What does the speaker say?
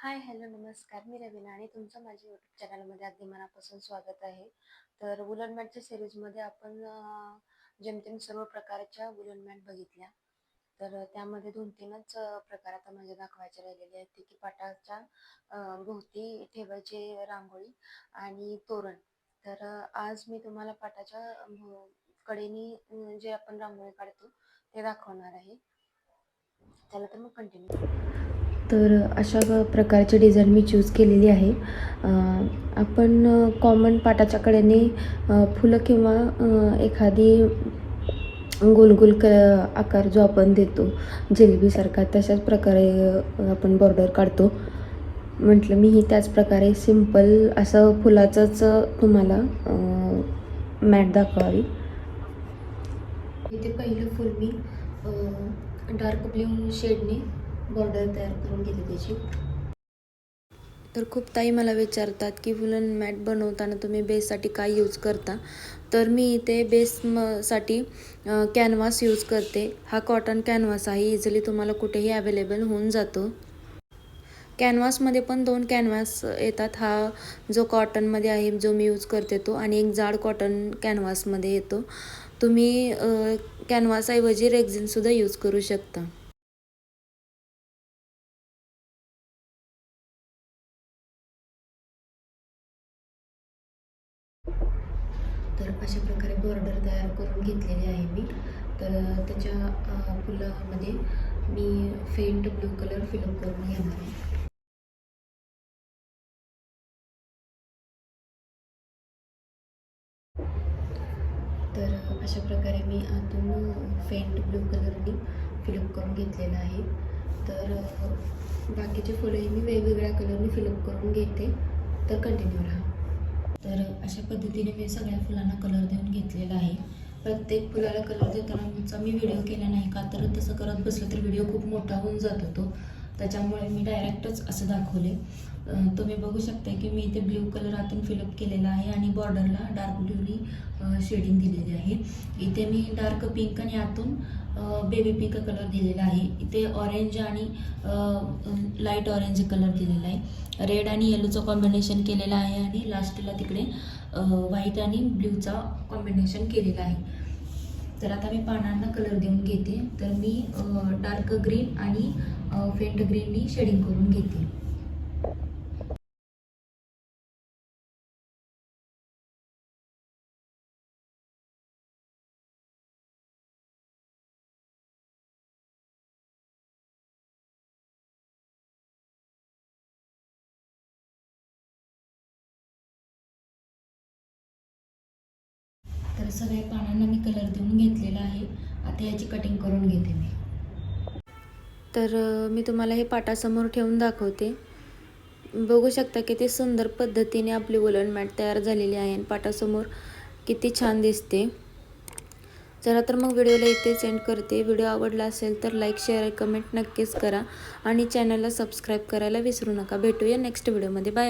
Hi hello नमस्कार. मी रवीना आणि तुमचं माझ्या यूट्यूब चॅनलमध्ये अगदी मनापासून स्वागत आहे. तर वुलन मॅटच्या सिरीजमध्ये आपण जेमतेम सर्व प्रकारच्या वुलन मॅट बघितल्या. तर त्यामध्ये दोन तीनच प्रकार आता माझे दाखवायचे राहिलेले आहेत. ते की पाटाच्या भोवती ठेवायचे रांगोळी आणि तोरण. तर आज मी तुम्हाला पाटाच्या कडेनी जे आपण रांगोळी काढतो ते दाखवणार आहे. चला तर मग कंटिन्यू तर अशा प्रकारचे प्रकारची डिझाईन मी चूज केलेली आहे. आपण कॉमन पाटाच्या कडेने फुलं किंवा एखादी गोल गोल क आकार जो आपण देतो जिलेबीसारखा तशाच प्रकारे आपण बॉर्डर काढतो. म्हटलं मी ही त्याच प्रकारे सिंपल असं फुलाचंच तुम्हाला मॅट दाखवावी. इथे पहिलं फुल मी डार्क ब्ल्यू शेडने बॉर्डर तयार करून घेते त्याची. तर खूप ताई मला विचारतात की वुलन मॅट बनवताना तुम्ही बेससाठी काय यूज करता? तर मी इथे बेस म साठी कॅनव्हास यूज करते. हा कॉटन कॅनव्हास आहे. इझिली तुम्हाला कुठेही अवेलेबल होऊन जातो. कॅनव्हासमध्ये पण दोन कॅनव्हास येतात. हा जो कॉटनमध्ये आहे जो मी यूज करते तो आणि एक जाड कॉटन कॅनव्हासमध्ये येतो. तुम्ही कॅनव्हासऐवजी रेग्झिनसुद्धा यूज करू शकता. तर अशा प्रकारे बॉर्डर तयार करून घेतलेली आहे मी. तर त्याच्या फुलामध्ये मी faint blue colour fill up करून घेणार आहे. तर अशा प्रकारे मी आतून फेंट ब्लू कलरनी फिलअप करून घेतलेलं आहे. तर बाकीचे फुलंही मी वेगवेगळ्या कलरनी फिलअप करून घेते. तर कंटिन्यू राहा. तर अशा पद्धतीने मी सगळ्या फुलांना कलर देऊन घेतलेला आहे. प्रत्येक फुलाला कलर देतानाचा म्हणजे मी व्हिडिओ केला नाही का तर तसं करत बसलं तर व्हिडिओ खूप मोठा होऊन जात होतो. त्याच्यामुळे मी डायरेक्टच असं दाखवले तुम्ही बघू शकता की मी इथे ब्ल्यू कलर आतून फिलअप केलेला आहे आणि बॉर्डरला डार्क ब्ल्यूनी शेडिंग दिलेली आहे. इथे मी डार्क पिंक आणि आतून बेबी पिंक कलर दिलेला आहे. इथे ऑरेंज आणि लाइट ऑरेंज कलर दिलेला आहे. रेड आणि येलोचं कॉम्बिनेशन केलेलं आहे आणि लास्टला तिकडे व्हाईट आणि ब्ल्यूचा कॉम्बिनेशन केलेलं आहे. तर आता मी पानांना कलर देऊन घेते. तर मी डार्क ग्रीन आणि फेंट ग्रीननी शेडिंग करून घेते. तर सगळ्या पानांना मी कलर देऊन घेतलेला आहे. आता याची कटिंग करून घेते मी. तर मी तुम्हाला हे पाटासमोर ठेवून दाखवते. बघू शकता किती सुंदर पद्धतीने आपली वुलन मॅट तयार झालेली आहे आणि पाटासमोर किती छान दिसते. चला तर मग व्हिडिओला इथे सेंड करते. व्हिडिओ आवडला असेल तर लाईक शेअर कमेंट नक्कीच करा. आणि चॅनलला सबस्क्राईब करायला विसरू नका. भेटूया नेक्स्ट व्हिडिओमध्ये बाय बाय